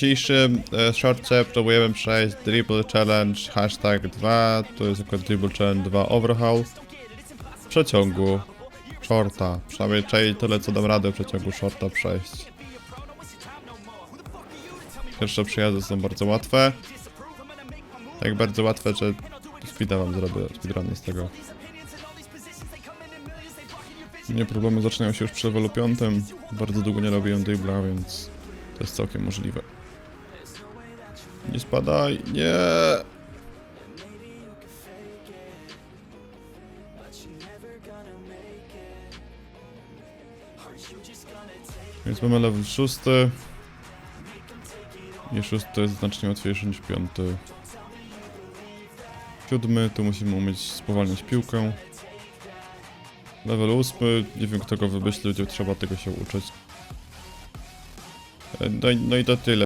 dzisiejszym e, shortce próbujemy przejść Dribble Challenge hashtag 2, to jest jako Dribble Challenge 2 Overhaul w przeciągu shorta, przynajmniej czyli tyle co dam radę w przeciągu shorta przejść. Pierwsze przejazdy są bardzo łatwe, tak bardzo łatwe, że speeda wam zrobię, speedruny z tego. Nie problemy zaczynają się już przy levelu 5, bardzo długo nie robiłem dribbla, więc to jest całkiem możliwe. Nie spadaj, nie! Więc mamy level 6. I 6 jest znacznie łatwiejszy niż 5. Siódmy, tu musimy umieć spowalniać piłkę. Level 8, nie wiem kto go wymyślił, gdzie trzeba tego się uczyć. E, No i, no i to tyle.